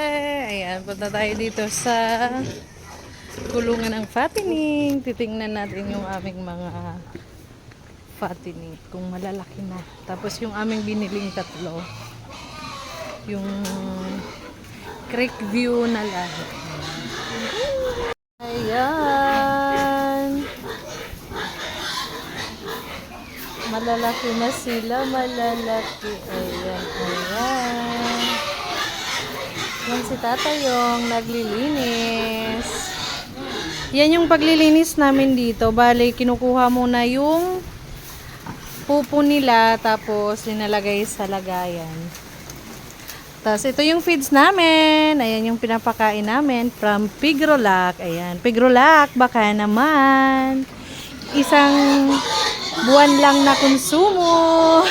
Ayan, punta tayo dito sa kulungan ng fattening. Titingnan natin yung aming mga fattening kung malalaki na. Tapos yung aming biniling tatlo. Yung creek view na lang. Ayan. Malalaki na sila, malalaki. Ayan, ayan. Yan si tata yung naglilinis. Yan yung paglilinis namin dito. Bale, kinukuha muna yung pupo nila tapos linalagay sa lagayan. Tapos ito yung feeds namin. Ayan yung pinapakain namin from Pigrolac. Ayan, Pigrolac, baka naman. Isang buwan lang na konsumo.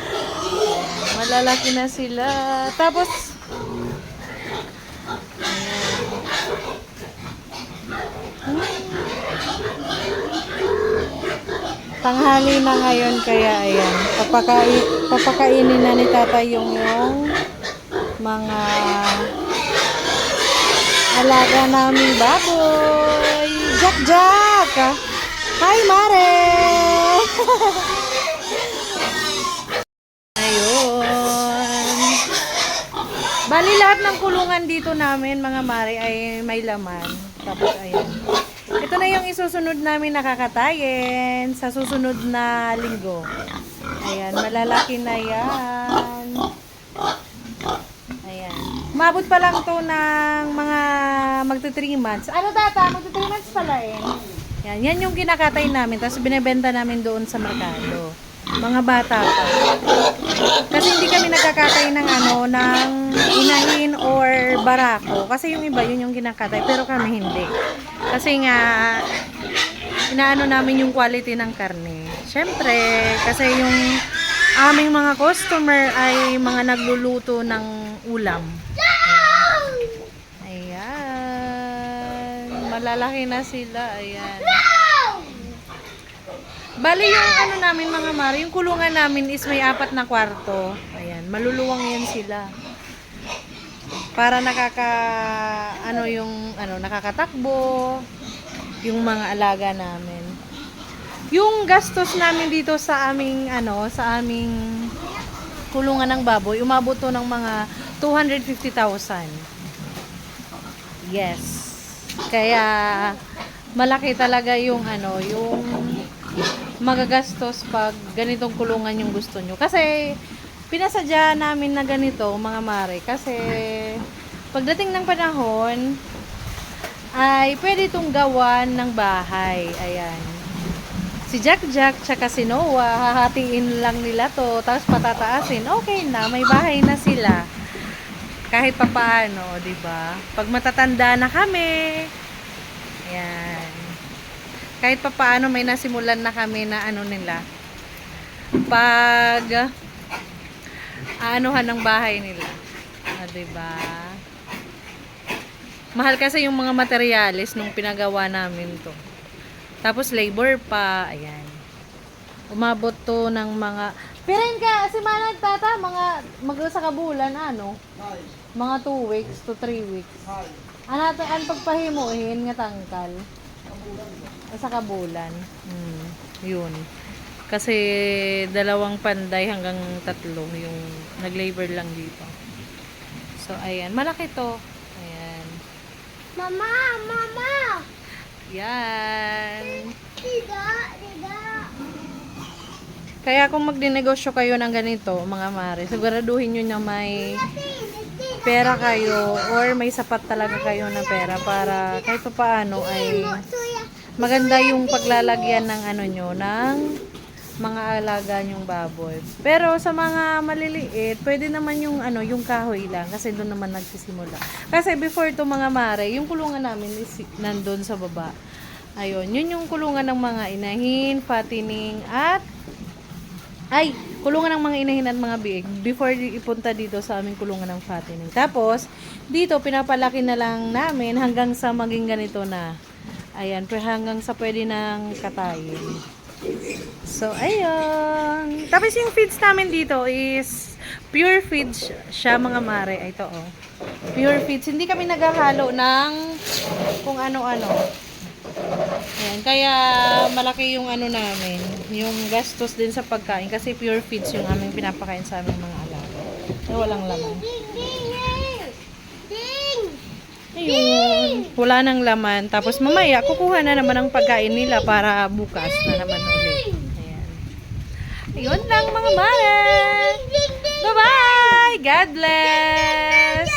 Malalaki na sila. Tapos, Tanghali na ngayon kaya ayan. Papakai, papakainin na ni tata yung yung mga alaga namin baboy. Jack Jack! Hi Mare! Ayun. Bali lahat ng kulungan dito namin mga Mare ay may laman. Tapos ayan. Ito na yung isusunod namin nakakatayin sa susunod na linggo. Ayan, malalaki na yan. Ayan. Mabot pa lang to ng mga magto 3 months. Ano tata? Magto 3 months pala eh. Yan, yan yung kinakatay namin. Tapos binebenta namin doon sa merkado. Mga bata pa. Kasi hindi kami nagkakatay ng ano, ng inahin or barako. Kasi yung iba, yun yung kinakatay. Pero kami hindi. Kasi nga, inaano namin yung quality ng karne. Siyempre, kasi yung aming mga customer ay mga nagluluto ng ulam. Ayan. Malalaki na sila. Ayan. Bali yung ano namin mga mari, yung kulungan namin is may apat na kwarto. Ayan, maluluwang yan sila. Para nakaka ano yung ano nakakatakbo yung mga alaga namin. Yung gastos namin dito sa aming ano, sa aming kulungan ng baboy, umabot to ng mga 250,000. Yes. Kaya malaki talaga yung ano, yung magagastos pag ganitong kulungan yung gusto nyo. Kasi, pinasadya namin na ganito, mga mare. Kasi, pagdating ng panahon, ay pwede itong gawan ng bahay. Ayan. Si Jack Jack, tsaka si Noah, hahatiin lang nila to, tapos patataasin. Okay na, may bahay na sila. Kahit papaano, di ba? Pag matatanda na kami, ayan kahit pa paano may nasimulan na kami na ano nila pag aanuhan ng bahay nila ah, diba mahal kasi yung mga materyales nung pinagawa namin to tapos labor pa ayan umabot to ng mga Pirin ka, si Manag Tata, mga mag sa kabulan, ano? Mga 2 weeks to 3 weeks. Ano to, ang pagpahimuhin nga tangkal? Sa kabulan. Hmm, yun. Kasi dalawang panday hanggang tatlo yung nag-labor lang dito. So, ayan. Malaki to. Ayan. Mama, mama. Yan. Dida, dida. Kaya kung magdinegosyo kayo ng ganito, mga mare, siguraduhin nyo na may pera kayo or may sapat talaga kayo na pera para kahit pa paano ay. Maganda yung paglalagyan ng ano nyo, ng mga alaga nyong baboy. Pero sa mga maliliit, pwede naman yung ano, yung kahoy lang kasi doon naman nagsisimula. Kasi before to mga mare, yung kulungan namin is nandun sa baba. Ayun, yun yung kulungan ng mga inahin, fattening, at ay, kulungan ng mga inahin at mga biig before ipunta dito sa aming kulungan ng fattening. Tapos, dito pinapalaki na lang namin hanggang sa maging ganito na. Ayan, pe- hanggang sa pwede ng katayin. So, ayun. Tapos yung feeds namin dito is pure feeds siya mga mare. Ay, Ito, oh. Pure feeds. Hindi kami naghahalo ng kung ano-ano. Ayan. Kaya malaki yung ano namin. Yung gastos din sa pagkain. Kasi pure feeds yung aming pinapakain sa aming mga alaga. Na walang laman. Ayun. Wala nang laman. Tapos mamaya, kukuha na naman ang pagkain nila para bukas na naman ulit. Ayan. Ayun lang mga ding! Bye-bye! God bless!